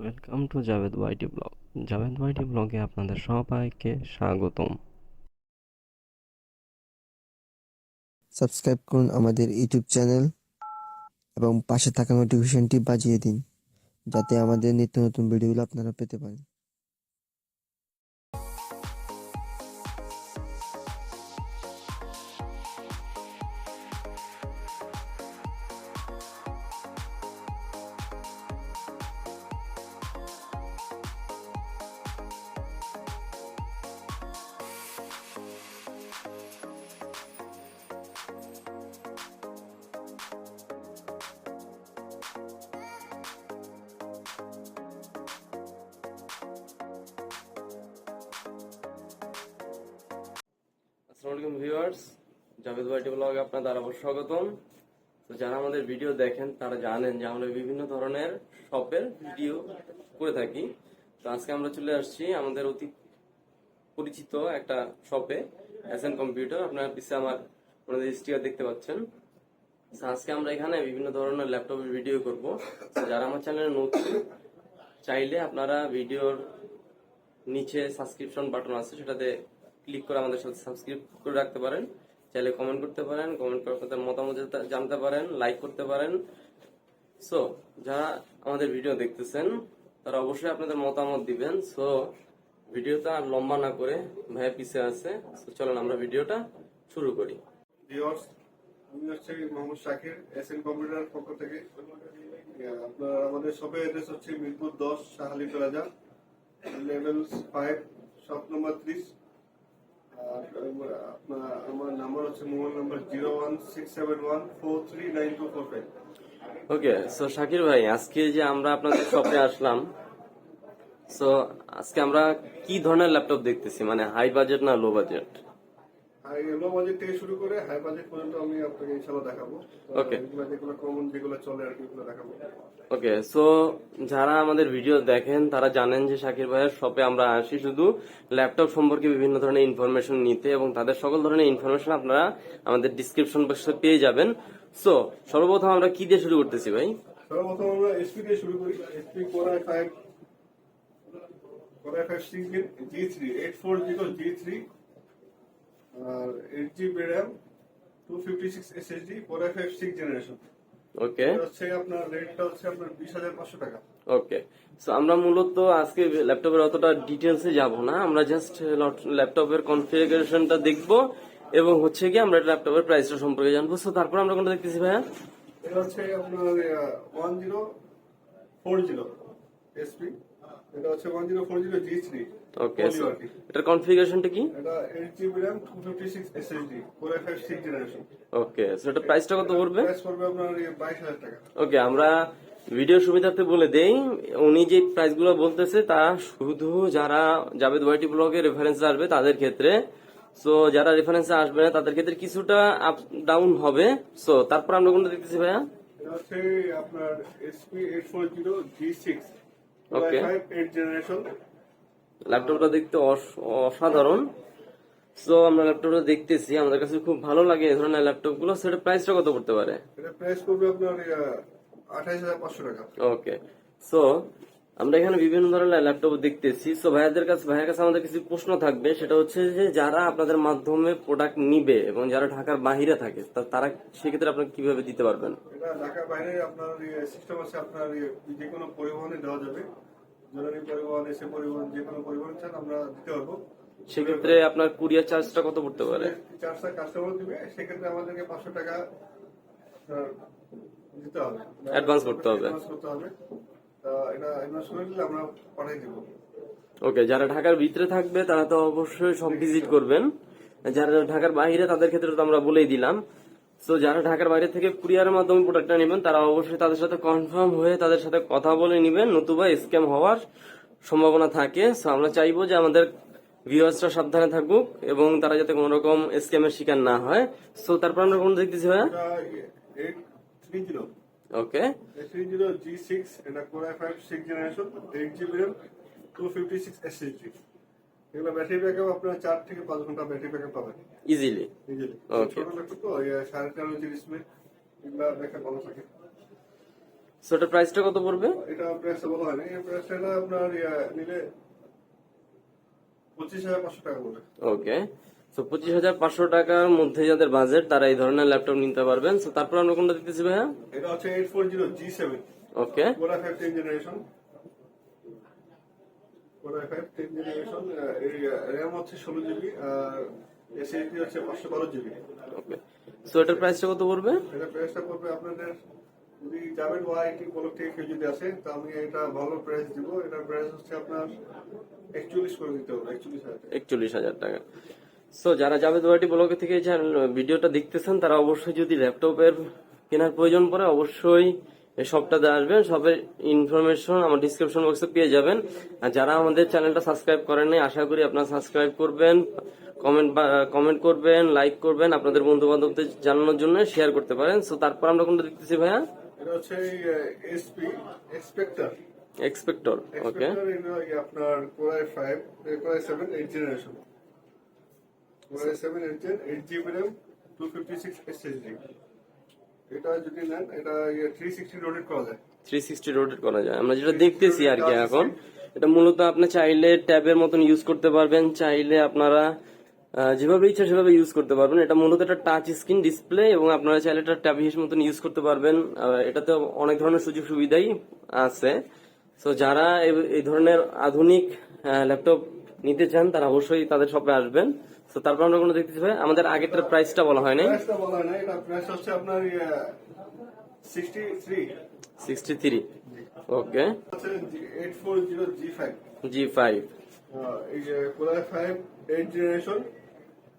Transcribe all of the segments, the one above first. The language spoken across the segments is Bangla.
Welcome to Javed YT blog Javed YT ব্লগে আপনাদের সবাইকে স্বাগতম। সাবস্ক্রাইব করুন আমাদের ইউটিউব চ্যানেল এবং পাশে থাকা নোটিফিকেশনটি বাজিয়ে দিন, যাতে আমাদের নিত্য নতুন ভিডিওগুলো আপনারা পেতে পারেন। আসসালামু আলাইকুম ভিউয়ার্স, জাভেদ ওয়াইটি ব্লগে আপনাদের আবার স্বাগতম। তো যারা আমাদের ভিডিও দেখেন, তারা জানেন যে আমরা বিভিন্ন ধরনের শপের ভিডিও করে থাকি। তো আজকে আমরা চলে আসছি আমাদের অতি পরিচিত একটা শপে এস এন কম্পিউটার আপনারা পিছিয়ে আমার ওনাদের স্টিকার দেখতে পাচ্ছেন। আজকে আমরা এখানে বিভিন্ন ধরনের ল্যাপটপের ভিডিও করব। যারা আমার চ্যানেলে নতুন, চাইলে আপনারা ভিডিওর নিচে সাবস্ক্রিপশন বাটন আছে, সেটাতে ক্লিক করে আমাদের সাথে সাবস্ক্রাইব করে রাখতে পারেন। চাইলে কমেন্ট করতে পারেন কমেন্ট করে আপনাদের মতামত জানতে- পারেন লাইক করতে পারেন। সো যারা আমাদের ভিডিও দেখতেছেন তারা অবশ্যই আপনাদের মতামত দিবেন। সো ভিডিওটা আর লম্বা না করে ভাইয়া পিছে আছে। So, চলেন আমরা ভিডিওটা শুরু করি। ভিউয়ার্স আমি হচ্ছে Mohammad Shakir S N computer পক্ষ থেকে। আপনার আমাদের শপের অ্যাড্রেস হচ্ছে মিরপুর দশ Shahali plaza level five shop number ত্রিশ আর আপনার আমার নাম্বার হচ্ছে mobile number zero one six seven one four three nine two four five okay so Shakir ভাই আজকে যে আমরা আপনাদের শপে আসলাম সো আজকে আমরা কি ধরনের ল্যাপটপ দেখতেছি? মানে হাই বাজেট না লো বাজেট লো বাজেট থেকে শুরু করে হাই বাজেট পর্যন্ত আমি আপনাকে ইনশাল্লাহ দেখাবো। যেগুলো কমন যেগুলো চলে আর কি দেখাবো। ওকে সো যারা আমাদের ভিডিও দেখেন তারা জানেন যে শাকির ভাইয়ের শপে আমরা আসি শুধু ল্যাপটপ সম্পর্কে বিভিন্ন ধরনের ইনফরমেশন নিতে এবং তাদের সকল ধরনের ইনফরমেশন আপনারা আমাদের ডিসক্রিপশন বক্সে পেয়ে যাবেন। সো সর্বপ্রথম আমরা কি দিয়ে শুরু করতেছি ভাই? সর্বপ্রথম আমরা এসপি দিয়ে শুরু করি। SP core five core five six G three eight four zero G three eight GB RAM two fifty six SSD core i five six generation okay হচ্ছে আপনার রেটটা হচ্ছে আপনার বিশ হাজার পাঁচশো টাকা। ওকে সো আমরা মূলত আজকে ল্যাপটপের অতটা ডিটেলসে যাব না। আমরা জাস্ট ল্যাপটপের কনফিগারেশনটা দেখব এবং হচ্ছে কি আমরা ল্যাপটপের প্রাইসটা সম্পর্কে জানব। সো তারপর আমরা কোনটা দেখতেছি ভাইয়া? এটা হচ্ছে আপনার one zero four zero SP এটা হচ্ছে one zero four zero G three okay so এটার কনফিগারেশনটা কি? এটা eight GB core i five six generation okay so এটা প্রাইসটা কত পড়বে? প্রাইস পড়বে আপনার বাইশ হাজার টাকা। ওকে আমরা ভিডিও সুবিধার্থে বলে দেই উনি যে প্রাইসগুলো বলতেছে তা শুধু যারা জাভেদ ওয়াইটি ব্লগে রেফারেন্স আসবে তাদের ক্ষেত্রে। সো যারা রেফারেন্সে আসবে না তাদের ক্ষেত্রে কিছুটা আপ ডাউন হবে। সো তারপর আমরা কোনটা দেখতেছি ভাইয়া? এটা হচ্ছে আপনার HP eight four zero G six generation ল্যাপটপটা দেখতে অস- অসাধারণ। সো আমরা ল্যাপটপটা দেখতেছি আমাদের কাছে খুব ভালো লাগে এই ধরনের ল্যাপটপগুলো সেটা প্রাইসটা কত পড়তে পারে? এটা প্রাইস পড়বে আপনার আঠাইশ হাজার পাঁচশো টাকা। ওকে সো আমরা এখানে বিভিন্ন ধরনের ল্যাপটপ দেখতেছি। সো ভাইয়াদের কাছে ভাইয়ের কাছে আমাদের কিছু প্রশ্ন থাকবে। সেটা হচ্ছে যে যারা আপনাদের মাধ্যমে প্রোডাক্ট নিবে এবং যারা ঢাকার বাহিরে থাকে তা- তারা সেক্ষেত্রে আপনাকে কীভাবে দিতে পারবেন? ঢাকার বাইরে আপনার সিস্টেম আছে আপনার ইয়ে, যে কোনো পরিবহনে দেওয়া যাবে। জরুরি পরিবহন এসে পরিবহন যে কোনো পরিবহন চান আমরা দিতে পারব। সেক্ষেত্রে আপনার কুরিয়ার চার্জটা কত পড়তে পারে? চার্জটা কাস্টমার দিবে সেক্ষেত্রে আমাদেরকে পাঁচশো টাকা দিতে হবে। Advance করতে হবে। Advance করতে হবে। এটা অ্যাডভান্স করে দিলে আমরা পাঠিয়ে দিব। ওকে যারা ঢাকার ভিতরে থাকবে তারা তো অবশ্যই সব ভিজিট করবেন। যারা ঢাকার বাইরে তাদের ক্ষেত্রে তো আমরা বলেই দিলাম। তো যারা ঢাকার বাইরে থেকে কুরিয়ারের মাধ্যমে প্রোডাক্টটা নেবেন তারা অবশ্যই তাদের সাথে কনফার্ম হয়ে তাদের সাথে কথা বলে নেবেন। নতুবা স্ক্যাম হওয়ার সম্ভাবনা থাকে। সো আমরা চাইব যে আমাদের ভিউয়ার্সরা সাবধানে থাকুক এবং তারা যাতে কোনো রকম স্ক্যামের শিকার না হয়। সো তারপর আমরা কোন দেখতেছি ভাইয়া? এটা okay three zero G six এটা core i five six generation eight GB RAM two fifty six SSD এগুলো ব্যাটারি ব্যাকআপ আপনার চার থেকে পাঁচ ঘণ্টা ব্যাটারি ব্যাকআপ পাবেন। Easily easily Okay. ছোট ল্যাপটপ তো এই সাড়ে তেরো ইঞ্চি ডিসপ্লে এগুলো ব্যাকআপ ভালো থাকে। সো এটার প্রাইসটা কত পড়বে? এটা প্রাইসটা বলা হয়নি। এই প্রাইসটা আপনার নিলে পঁচিশ হাজার পাঁচশো টাকা পড়বে। ওকে তো পঁচিশ হাজার পাঁচশো টাকার মধ্যে যাদের বাজেট তারা এই ধরনের ল্যাপটপ নিতে পারবেন। তো তারপর আমরা কোনটা দিতেছি ভাইয়া? এটা হচ্ছে eight four zero G seven okay core i five ten generation core i five ten generation RAM হচ্ছে ষোলো জিবি আর এসএসডি হচ্ছে পাঁচশো বারো জিবি ওকে সো এটার প্রাইসটা কত পড়বে? এটা প্রাইসটা পড়বে আপনাদের যদি যাবেন ওয়াইটি ব্লক থেকে কেউ যদি আসে তো আমি এটা ভালো প্রাইস দিব। এটার প্রাইস হচ্ছে আপনার একচল্লিশ করে দিতে হবে একচল্লিশ হাজার একচল্লিশ হাজার টাকা। সো যারা জাভেদ ওয়াইটি ব্লগে থেকে ভিডিওটা দেখতেছেন তারা অবশ্যই যদি ল্যাপটপের কেনার প্রয়োজন পড়ে অবশ্যই শপটাতে আসবেন। সবের ইনফরমেশন আমার ডিসক্রিপশন বক্সে পেয়ে যাবেন। আর যারা আমাদের চ্যানেলটা সাবস্ক্রাইব করেন নাই আশা করি আপনারা সাবস্ক্রাইব করবেন কমেন্ট কমেন্ট করবেন লাইক করবেন আপনাদের বন্ধু বান্ধবদের জানানোর জন্য শেয়ার করতে পারেন। সো তারপর আমরা কোনটা দেখতেছি ভাইয়া? এটা হচ্ছে এসপি এক্সপেক্টার এক্সপেক্টর ওকে আপনার core i five core i seven eight generation seven eight gen eight GB RAM two fifty six SSD এটা যদি নেন এটা থ্রি সিক্সটি রোটেট করা যায়। থ্রি সিক্সটি রোটেট করা যায়। আমরা যেটা দেখতেছি আর কি এখন এটা মূলত আপনি চাইলে ট্যাবের মতন ইউজ করতে পারবেন চাইলে আপনারা যেভাবে ইচ্ছা সেভাবে ইউজ করতে পারবেন। এটা মূলত একটা টাচ স্ক্রিন ডিসপ্লে এবং আপনারা চাইলে এটা ট্যাব হিসেবে মতন ইউজ করতে পারবেন। এটাতে অনেক ধরনের সুযোগ সুবিধাই আছে। তো যারা এই- এই ধরনের আধুনিক ল্যাপটপ নিতে চান তারা অবশ্যই তাদের শপে আসবেন। তো তারপর আমরা কোনো দেখতেছি ভাই আমাদের আগেরটার প্রাইসটা বলা হয় নাই প্রাইসটা বলা হয় না এটা প্রাইস হচ্ছে আপনার sixty three sixty three okay হচ্ছে eight four zero G five G five এই যে core i five eight generation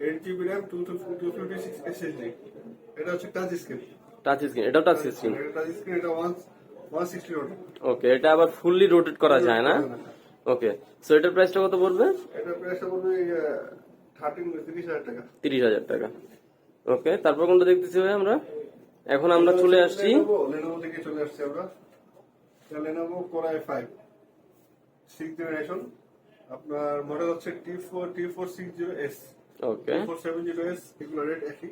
eight GB fifty six SSD এটা হচ্ছে টাচ স্ক্রিন টাচ স্ক্রিন এটাও টাচ স্ক্রিন এটা টাচ স্ক্রিন এটা one one sixty rotate okay এটা আবার ফুললি রোটেট করা যায় না? ওকে সো এটার প্রাইসটা কত পড়বে? এটা প্রাইসটা পড়বে থার্টিন তিরিশ হাজার টাকা। ওকে তারপর কোনটা দেখতেছি ভাই আমরা? এখন আমরা চলে আসছি। লেনোভো থেকে চলে আসছি আমরা। Lenovo core i five six generation আপনার মডেল হচ্ছে T four T four six zero S okay four seven zero S এগুলো রেট একই।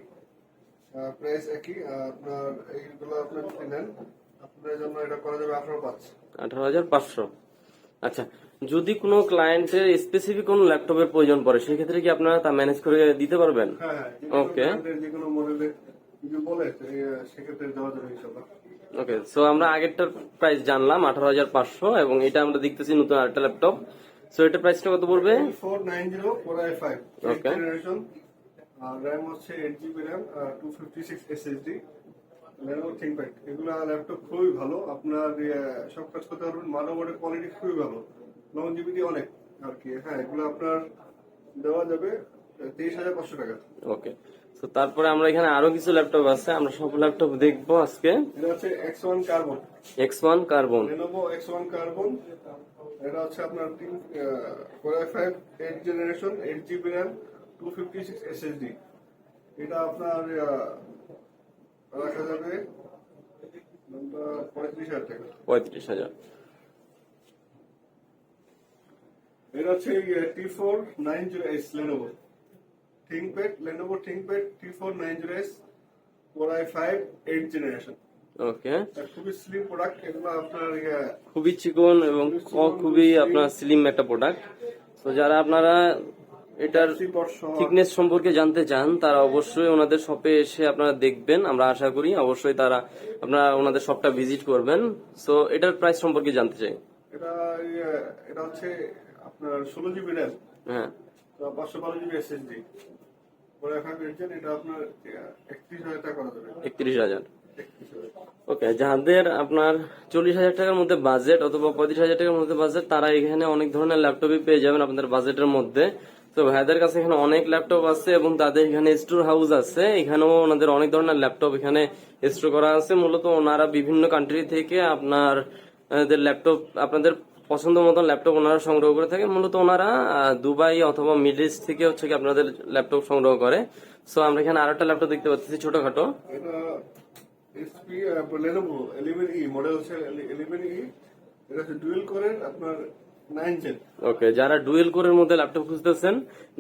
প্রাইস একই। আপনার এইগুলো আপনার নেন আপনার জন্য এটা করা যাবে আঠারো পাঁচ। আঠারো হাজার পাঁচশো। আচ্ছা যদি কোনো ক্লায়েন্টের স্পেসিফিক কোনো ল্যাপটপের প্রয়োজন পড়ে সেক্ষেত্রে কি আপনারা তা ম্যানেজ করে দিতে পারবেন? ইনশাল্লাহ ওকে সো আমরা আগেরটার প্রাইস জানলাম আঠারো হাজার পাঁচশো এবং এটা আমরা দেখতেছি নতুন আরেকটা ল্যাপটপ সো এটার প্রাইসটা কত পড়বে. জেনারেশন র্যাম হচ্ছে eight GB RAM two fifty six SSD Lenovo ThinkPad এগুলো ল্যাপটপ খুবই ভালো। আপনার সব কাজ করতে পারবেন। মাদারবোর্ডের কোয়ালিটি খুবই ভালো। লং জিবিটি অনেক আর কি। হ্যাঁ এগুলো আপনার দেওয়া যাবে তেইশ হাজার পাঁচশো টাকা। ওকে। তো তারপরে আমরা এখানে আরও কিছু ল্যাপটপ আছে আমরা সব ল্যাপটপ দেখব আজকে। এটা হচ্ছে X one carbon. X one carbon. Lenovo X one carbon. এটা হচ্ছে আপনার তিন four i five eight generation eight GB RAM two fifty six SSD এটা আপনার রাখা যাবে পঁয়ত্রিশ হাজার টাকা। পঁয়ত্রিশ হাজার। এটা হচ্ছে T four nine zero S Lenovo ThinkPad Lenovo ThinkPad T four nine zero S i five eight generation okay খুবই স্লিম প্রোডাক্ট এগুলো আপনার খুবই চিকন এবং খুবই আপনার স্লিম একটা প্রোডাক্ট তো যারা আপনারা এটার থিকনেস সম্পর্কে জানতে চান তারা অবশ্যই ওনাদের শপে এসে আপনারা দেখবেন। আমরা আশা করি অবশ্যই তারা আপনারা ওনাদের শপটা ভিজিট করবেন। সো এটার প্রাইস সম্পর্কে জানতে চাই। এটা এটা হচ্ছে আপনার ষোলো জিবি র্যাম। হ্যাঁ। পাঁচশো বারো জিবি এসএসডি পরে এখন পেয়েছেন এটা আপনার একত্রিশ হাজার টাকা করা যাবে। একত্রিশ হাজার। ওকে যাদের আপনার চল্লিশ হাজার টাকার মধ্যে বাজেট অথবা পঁয়ত্রিশ হাজার টাকার মধ্যে বাজেট তারা এখানে অনেক ধরনের ল্যাপটপই পেয়ে যাবেন আপনাদের বাজেটের মধ্যে। তো ভাইদের কাছে এখানে অনেক ল্যাপটপ আছে এবং তাদের এখানে স্টোর হাউস আছে। এখানেও ওনাদের অনেক ধরনের ল্যাপটপ এখানে স্টোর করা আছে। মূলত ওনারা বিভিন্ন কান্ট্রি থেকে আপনার ল্যাপটপ আপনাদের পছন্দ মতন ল্যাপটপ ওনারা সংগ্রহ করে থাকেন। মূলত ওনারা দুবাই অথবা মিডল ইস্ট থেকে হচ্ছে কি আপনাদের ল্যাপটপ সংগ্রহ করে। সো আমরা এখানে আরও একটা ল্যাপটপ দেখতে পাচ্ছি ছোটখাটো। HP Lenovo eleven E model হচ্ছে ইলেভেন ই এটা হচ্ছে ডুয়েল কোরের আপনার ওকে যারা ডুয়েল কোরের মধ্যে ল্যাপটপ খুঁজতেছেন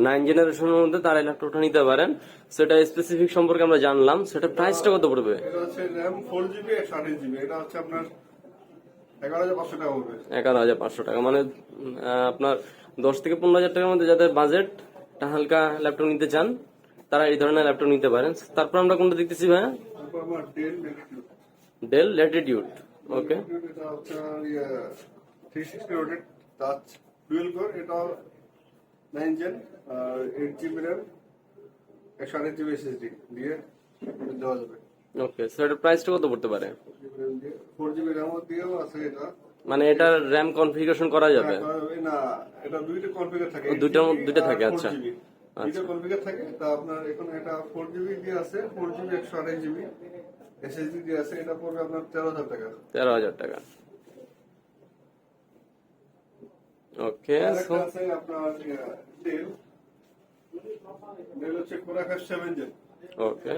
নাইন জেনারেশনের মধ্যে তারা ল্যাপটপটা নিতে পারেন। সেটা স্পেসিফিক সম্পর্কে আমরা জানলাম। সেটা প্রাইসটা কত পড়বে? এটা হচ্ছে র্যাম ফোর জিবি একশো আঠাশ জিবি এটা হচ্ছে আপনার এগারো হাজার পাঁচশো টাকা মানে আপনার দশ থেকে পনেরো হাজার টাকার মধ্যে যাদের বাজেট হালকা ল্যাপটপ নিতে চান তারা এই ধরনের ল্যাপটপ নিতে পারেন। তারপর আমরা কোনটা দেখতেছি ভাইয়া? Dell latitude okay three sixty rotate touch dual core এটা নাইন জেন আর এইট জিবি র্যাম একশো আঠাশ জিবি এসএসডি দিয়ে দেওয়া যাবে। ওকে সো এটার প্রাইসটা কত পড়তে পারে? ফোর জিবি র্যামও দিয়েও আছে এটা মানে এটার র্যাম কনফিগারেশন করা যাবে? না এটা দুইটা কনফিগার থাকে মধ্যে দুইটা থাকে, আচ্ছা। দুইটা কনফিগার থাকে তা আপনার এখন এটা ফোর জিবি দিয়ে আছে ফোর জিবি একশো আঠাশ জিবি এসএসডি দিয়ে আছে এটা পড়বে আপনার তেরো হাজার টাকা। তেরো হাজার টাকা ওকে আছে আপনার ডেল ডেল হচ্ছে কোরাকার সেভেন জেন ওকে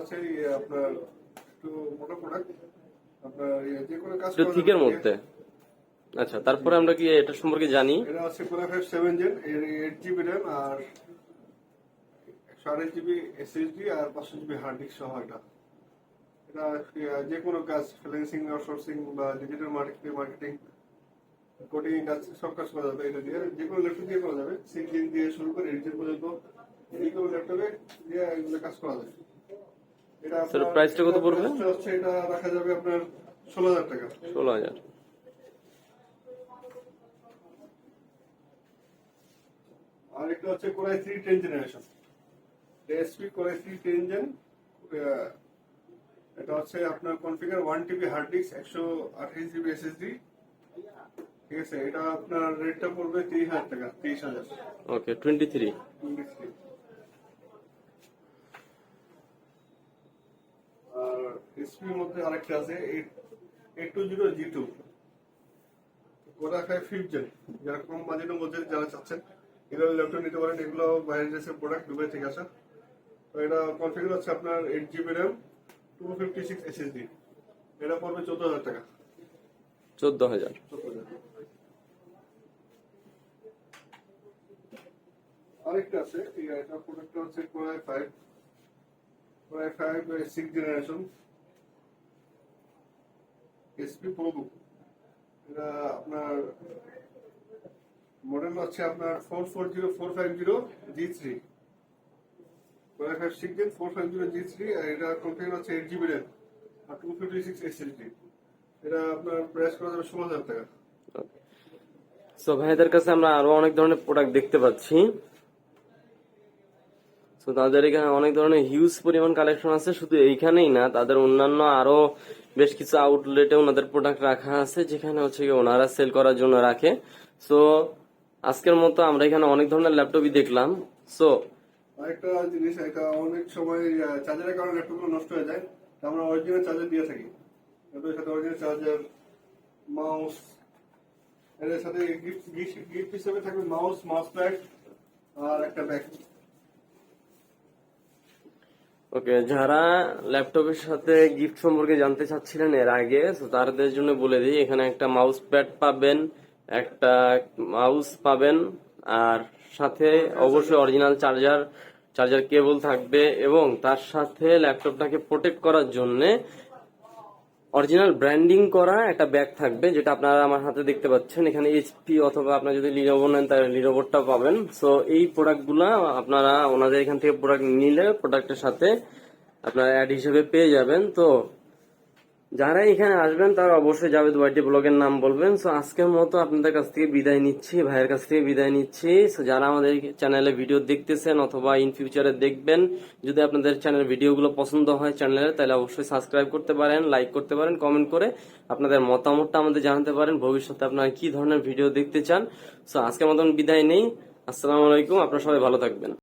আছে ইয়ে আপনার একটু মোটা প্রোডাক্ট আপনার যে কোনো কাজ একটু থিকের মধ্যে। আচ্ছা তারপরে আমরা কি এটা সম্পর্কে জানি? এটা আছে কোরাকার সেভেন জেন এর এইট জিবি র্যাম আর একশো আঠাশ জিবি এসএসডি আর পাঁচশো জিবি হার্ড ডিস্ক সহ এটা। এটা যে কোনো কাজ ফ্রিল্যান্সিং আউটসোর্সিং বা ডিজিটাল মার্কেটিং মার্কেটিং কোডিং কাজ সব কাজ করা যাবে এটা দিয়ে। যে কোনো ল্যাপটপ দিয়ে করা যাবে। সিক্সটিন দিয়ে শুরু করে এইচডিন পর্যন্ত যে কোনো ল্যাপটপে দিয়ে এগুলো কাজ করা যাবে। স্যার, প্রাইসটা কত পড়বে? হচ্ছে এটা রাখা যাবে আপনার ষোলো হাজার টাকা। ষোলো হাজার। আর একটা হচ্ছে core i three ten generation HP core i three ten gen এটা হচ্ছে আপনার configure one TB hard disk একশো আঠাশ জিবি এসএসডি ঠিক আছে এটা আপনার রেটটা পড়বে তিরিশ হাজার টাকা তিরিশ হাজার। ওকে টোয়েন্টি থ্রি আর এসপির মধ্যে আরেকটা আছে eight two zero G two ওরা ফিফথ জেন যারা কম বাজেটের মধ্যে যারা চাচ্ছেন এগুলো ল্যাপটপ নিতে পারেন এগুলো বাইরের দেশের প্রোডাক্ট দুবাই থেকে আসা। তো এটা কনফিগার হচ্ছে আপনার eight GB RAM two fifty six SSD এটা পড়বে চোদ্দ হাজার টাকা। চোদ্দ হাজার। আরেকটা আছে এই এটা প্রোডাক্টটা হচ্ছে core i five core i five six generation HP pro এটা আপনার মডেল হচ্ছে আপনার four four zero four five zero G three six four five zero G three আর এটা কনফিগার হচ্ছে এইট জিবি র্যাম আর টু ফিফটি সিক্স এসএসডি এটা আপনার প্রাইস করা যাবে ষোলো হাজার টাকা। সো ভাইদের কাছে আমরা আরও অনেক ধরনের প্রোডাক্ট দেখতে পাচ্ছি। তো তাদের এখানে অনেক ধরনের হিউজ পরিমাণ কালেকশন আছে, শুধু এইখানেই না, তাদের অন্যান্য আরও বেশ কিছু আউটলেটে ওনাদের প্রোডাক্ট রাখা আছে, যেখানে হচ্ছে কি ওনারা সেল করার জন্য রাখে। সো আজকের মতো আমরা এখানে অনেক ধরনের ল্যাপটপই দেখলাম। সো আরেকটা জিনিস, এটা অনেক সময় চার্জারের কারণে ল্যাপটপগুলো নষ্ট হয়ে যায় আমরা অরিজিনাল চার্জার দিয়ে থাকি। ল্যাপটপের সাথে অরিজিনাল চার্জার মাউস এর সাথে গিফট গিফট হিসেবে থাকবে মাউস মাউস প্যাড আর একটা ব্যাগ ওকে, যারা ল্যাপটপের সাথে গিফট সম্পর্কে জানতে চাচ্ছিলেন এর আগে তাদের জন্য বলে দিই, এখানে একটা মাউস প্যাড পাবেন, একটা মাউস পাবেন, আর সাথে অবশ্যই অরিজিনাল চার্জার চার্জার কেবল থাকবে এবং তার সাথে ল্যাপটপটাকে প্রোটেক্ট করার জন্য অরিজিনাল ব্র্যান্ডিং করা একটা ব্যাগ থাকবে, যেটা আপনারা আমার হাতে দেখতে পাচ্ছেন। এখানে এইচপি অথবা আপনার যদি লিনোভো নেন, তাহলে লিনোভোটা পাবেন। সো এই প্রোডাক্টগুলো আপনারা ওনাদের এখান থেকে প্রোডাক্ট নিলে প্রোডাক্টের সাথে আপনারা অ্যাড হিসেবে পেয়ে যাবেন। তো যারা এখানে আসবেন, তারা অবশ্যই জাভেদ ওয়াইটি ব্লগের নাম বলবেন। সো আজকের মতো আপনাদের কাছ থেকে বিদায় নিচ্ছি, ভাইয়ের কাছ থেকে বিদায় নিচ্ছি। সো যারা আমাদের চ্যানেলে ভিডিও দেখতেছেন অথবা ইন ফিউচারে দেখবেন, যদি আপনাদের চ্যানেল ভিডিওগুলো পছন্দ হয় চ্যানেলে, তাহলে অবশ্যই সাবস্ক্রাইব করতে পারেন লাইক করতে পারেন কমেন্ট করে আপনাদের মতামতটা আমাদের জানাতে পারেন। ভবিষ্যতে আপনারা কি ধরনের ভিডিও দেখতে চান? সো আজকের মতন বিদায় নেই। আসসালামু আলাইকুম, আপনারা সবাই ভালো থাকবেন।